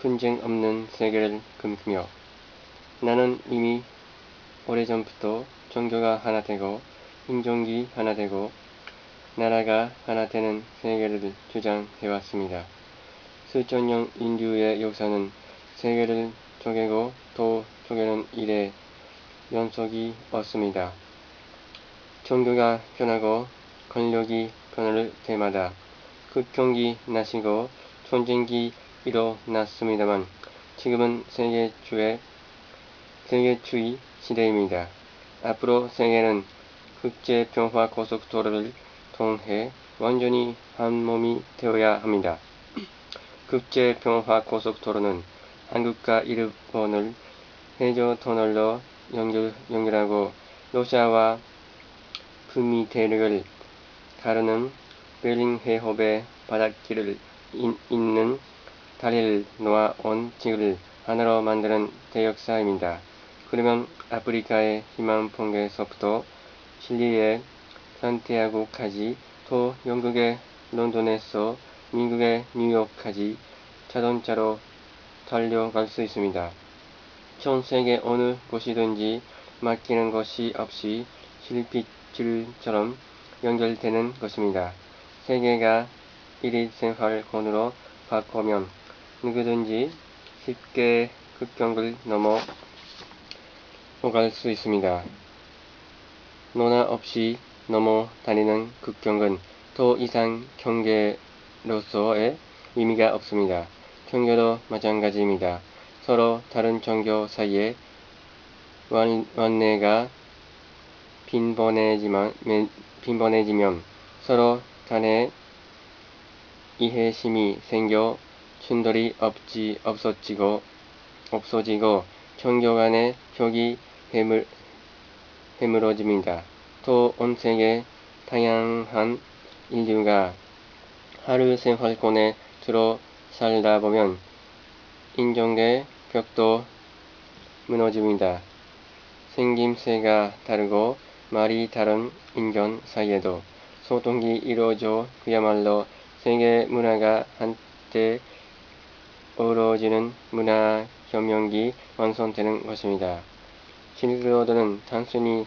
분쟁 없는 세계를 꿈꾸며 나는 이미 오래전부터 종교가 하나 되고 인종이 하나 되고 나라가 하나 되는 세계를 주장해왔습니다. 수천 년 인류의 역사는 세계를 쪼개고 또 쪼개는 일에 연속이 없습니다. 종교가 변하고 권력이 변할 때마다 극경이 나시고 전쟁이 일어났습니다만 지금은 세계주의 세계주의 시대입니다. 앞으로 세계는 국제평화 고속도로를 통해 완전히 한몸이 되어야 합니다. 국제평화 고속도로는 한국과 일본을 해저 터널로 연결, 연결하고 러시아와 북미 대륙을 가르는 베링 해협의 바닷길을 잇는 다리를 놓아 온 지구를 하나로 만드는 대역사입니다. 그러면 아프리카의 희망봉에서부터 칠리의 산티아고까지 또 영국의 런던에서 미국의 뉴욕까지 자동차로 달려갈 수 있습니다. 전 세계 어느 곳이든지 맡기는 것이 없이 실핏줄처럼 연결되는 것입니다. 세계가 일일 생활권으로 바꾸면 누구든지 쉽게 국경을 넘어 오갈 수 있습니다. 너나 없이 넘어 다니는 국경은 더 이상 경계로서의 의미가 없습니다. 종교도 마찬가지입니다. 서로 다른 종교 사이에 완내가 빈번해지면, 빈번해지면 서로 간에 이해심이 생겨 충돌이 없지 없어지고 없어지고 종교 간의 벽이 해물, 해물어집니다. 또온 세계 다양한 인류가 하루 생활권에 들어 살다 보면 인종의 벽도 무너집니다. 생김새가 다르고 말이 다른 인간 사이에도 소통이 이루어져 그야말로 세계 문화가 한때 어우러지는 문화 혁명이 완성되는 것입니다. 실크로드는 단순히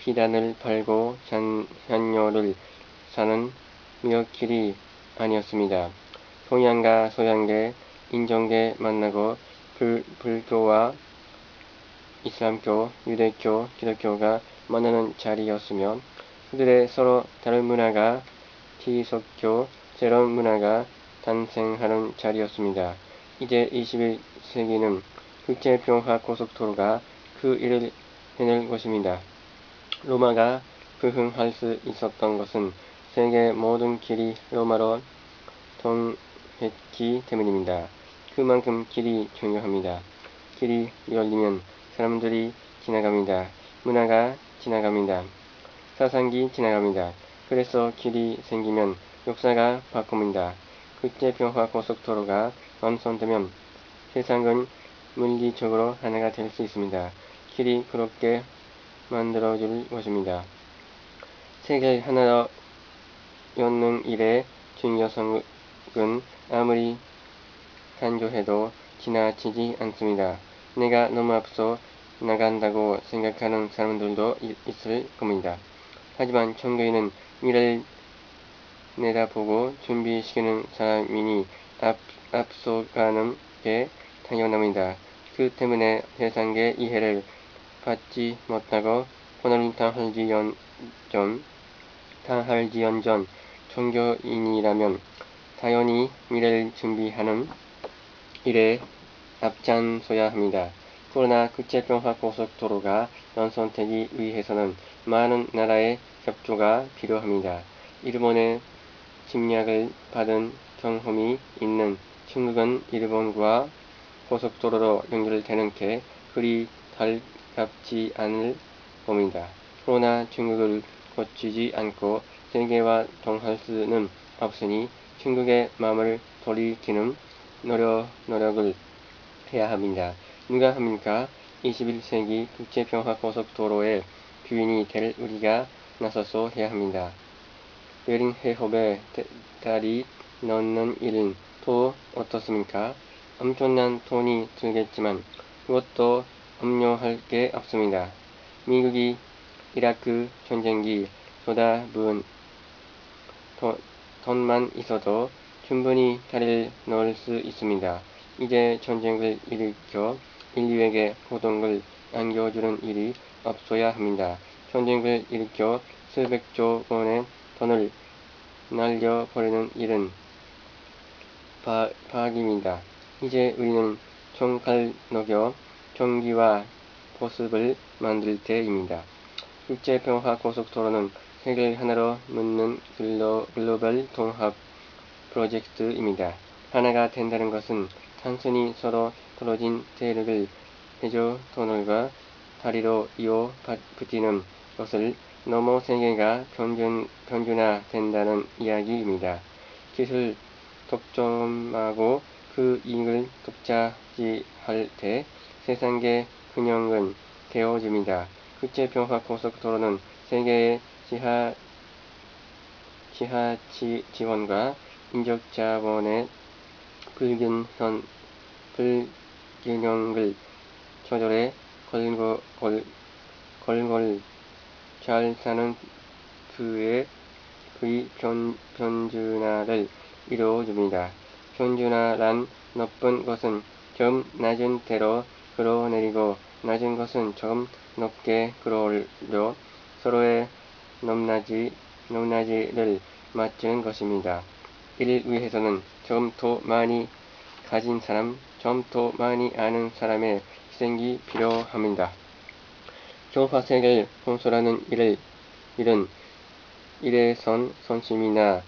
비단을 팔고 향료를 사는 무역길이 아니었습니다. 동양과 서양계 인종계 만나고 불, 불교와 이슬람교, 유대교, 기독교가 만나는 자리였으며 그들의 서로 다른 문화가 기독교, 새로운 문화가 탄생하는 자리였습니다. 이제 21세기는 국제평화 고속도로가 그 일을 해낼 것입니다. 로마가 부흥할 수 있었던 것은 세계 모든 길이 로마로 통했기 때문입니다. 그만큼 길이 중요합니다. 길이 열리면 사람들이 지나갑니다. 문화가 지나갑니다. 사상이 지나갑니다. 그래서 길이 생기면 역사가 바꿉니다. 국제평화 고속도로가 완성되면 세상은 물리적으로 하나가 될 수 있습니다. 길이 그렇게 만들어질 것입니다. 세계 하나로 엮는 일의 중요성은 아무리 간교해도 지나치지 않습니다. 내가 너무 앞서 나간다고 생각하는 사람들도 있을 겁니다. 하지만 종교인은 미래를 내다보고 준비시키는 사람이니 앞, 앞서가는 게 당연합니다. 그 때문에 세상의 이해를 받지 못하고 고난을 당할지언정, 당할지언정 종교인이라면 당연히 미래를 준비하는 일에 앞장서야 합니다. 그러나 국제평화 고속도로가 완성되기 위해서는 많은 나라의 협조가 필요합니다. 일본의 침략을 받은 경험이 있는 중국은 일본과 고속도로로 연결되는 게 그리 달갑지 않을 겁니다. 그러나 중국을 거치지 않고 세계와 통할 수는 없으니 중국의 마음을 돌리기는 노력, 노력을 해야 합니다. 누가 합니까? 21세기 국제평화 고속도로의 주인이 될 우리가 나서서 해야 합니다. 베링 해협에 다리 넣는 일은 또 어떻습니까? 엄청난 돈이 들겠지만 그것도 염려할 게 없습니다. 미국이 이라크 전쟁기 쏟아부은 돈- 돈만 있어도 충분히 다리를 놓을 수 있습니다. 이제 전쟁을 일으켜 인류에게 고통을 안겨주는 일이 없어야 합니다. 전쟁을 일으켜 수백조 원의 돈을 날려버리는 일은 바, 파악입니다. 이제 우리는 총칼 녹여 경기와 보습을 만들 때입니다. 국제평화 고속도로는 세계를 하나로 묶는 글로, 글로벌 통합 프로젝트입니다. 하나가 된다는 것은 단순히 서로 떨어진 대륙을 해저 터널과 다리로 이어 바- 붙이는 것을 넘어 세계가 평균, 평균화된다는 이야기입니다. 기술 독점하고 그 이익을 독차지할 때 세상의 균형은 되어집니다. 국제평화 고속도로는 세계의 지하, 지하 지, 지원과 인적 자본의 불균형, 불균형을 조절해 걸고, 걸, 걸 걸 잘 사는 그의 그의 변, 변준화를 이루어줍니다. 변준화란 높은 것은 좀 낮은 대로 끌어내리고 낮은 것은 좀 높게 끌어올려 서로의 높낮이, 높낮이를 맞추는 것입니다. 이를 위해서는 좀더 많이 가진 사람, 좀더 많이 아는 사람의 희생이 필요합니다. 교화색을 홍수라는 일을, 일은 일에선 선심이나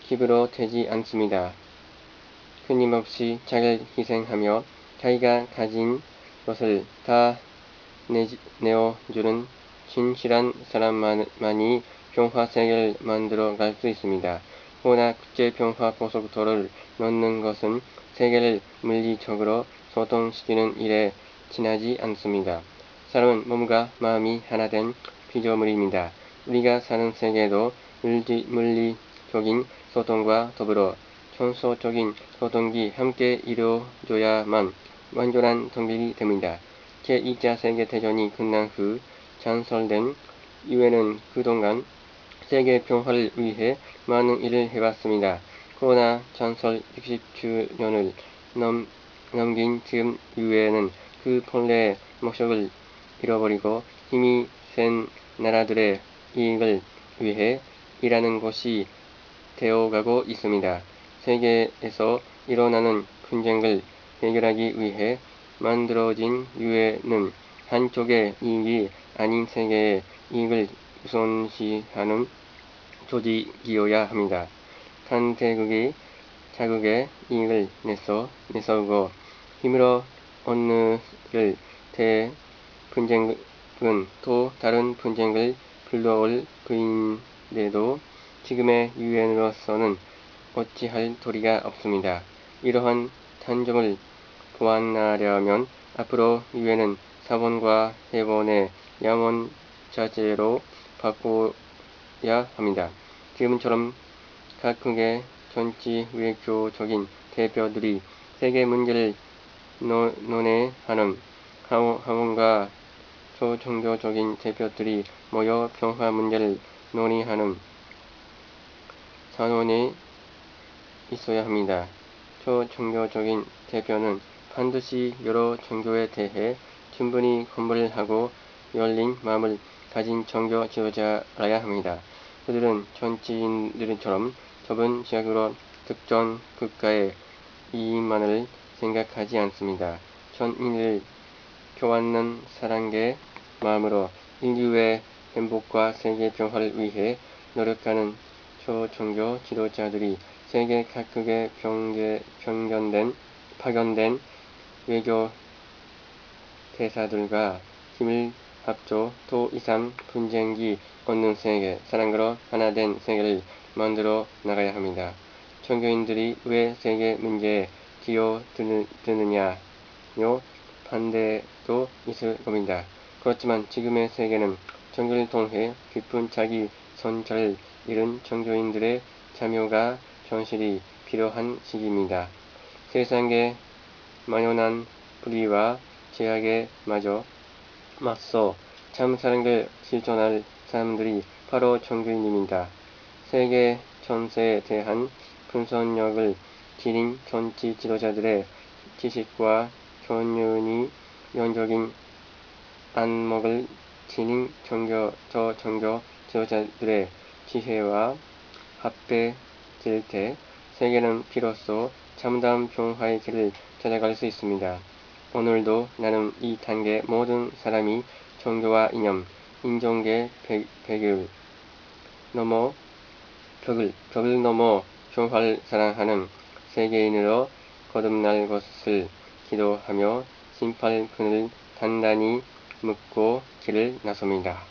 기부로 되지 않습니다. 끊임없이 자기를 희생하며 자기가 가진 것을 다 내지, 내어주는 진실한 사람만이 평화세계를 만들어 갈 수 있습니다. 그러나 국제평화 고속도로를 놓는 것은 세계를 물리적으로 소통시키는 일에 지나지 않습니다. 사람은 몸과 마음이 하나 된 피조물입니다. 우리가 사는 세계도 물리, 물리적인 소통과 더불어 천소적인 소통이 함께 이루어져야만 완전한 통일이 됩니다. 제2차 세계대전이 끝난 후 창설된 유엔은 그동안 세계 평화를 위해 많은 일을 해왔습니다. 그러나 창설 60주년을 넘, 넘긴 지금 유엔은 그 본래의 목적을 잃어버리고 힘이 센 나라들의 이익을 위해 일하는 곳이 되어가고 있습니다. 세계에서 일어나는 분쟁을 해결하기 위해 만들어진 유엔은 한쪽의 이익이 아닌 세계의 이익을 우선시하는 조직이어야 합니다. 한 대국이 자국의 이익을 내서 내세우고 힘으로 얻는을 대 분쟁은 또 다른 분쟁을 불러올 그인데도 지금의 유엔으로서는 어찌할 도리가 없습니다. 이러한 단점을 보완하려면 앞으로 유엔은 사본과 해본의 양원자재로 바꿔야 합니다. 지금처럼 각국의 정치 외교적인 대표들이 세계 문제를 논, 논해하는 하원과 초종교적인 대표들이 모여 평화 문제를 논의하는 산원이 있어야 합니다. 초종교적인 대표는 반드시 여러 종교에 대해 충분히 공부를 하고 열린 마음을 가진 종교 지도자라야 합니다. 그들은 정치인들처럼 좁은 시각으로 특정 국가의 이익만을 생각하지 않습니다. 전인을 교환하는 사랑의 마음으로 인류의 행복과 세계 평화를 위해 노력하는 초종교 지도자들이 세계 각국의 병게, 편견된, 파견된 외교 대사들과 힘을 합쳐 더 이상 분쟁이 없는 세계, 사랑으로 하나된 세계를 만들어 나가야 합니다. 종교인들이 왜 세계 문제에 기어드느냐며 반대도 있을 겁니다. 그렇지만 지금의 세계는 종교를 통해 깊은 자기 선찰을 잃은 종교인들의 참여가 현실이 필요한 시기입니다. 세상에 만연한 불의와 죄악에 마저 맞서 참 사랑을 실천할 사람들이 바로 종교인입니다. 세계 전세에 대한 분석력을 기린 정치 지도자들의 지식과 교훈이 연적인 안목을 지닌 종교, 저 종교 지도자들의 지혜와 합해질 때 세계는 비로소 참담 평화의 길을 찾아갈 수 있습니다. 오늘도 나는 이 단계 모든 사람이 종교와 이념, 인종계 배율 넘어 벽을, 벽을 넘어 평화를 사랑하는 세계인으로 거듭날 것을 기도하며 심판을 그늘 단단히 묶고 길을 나섭니다.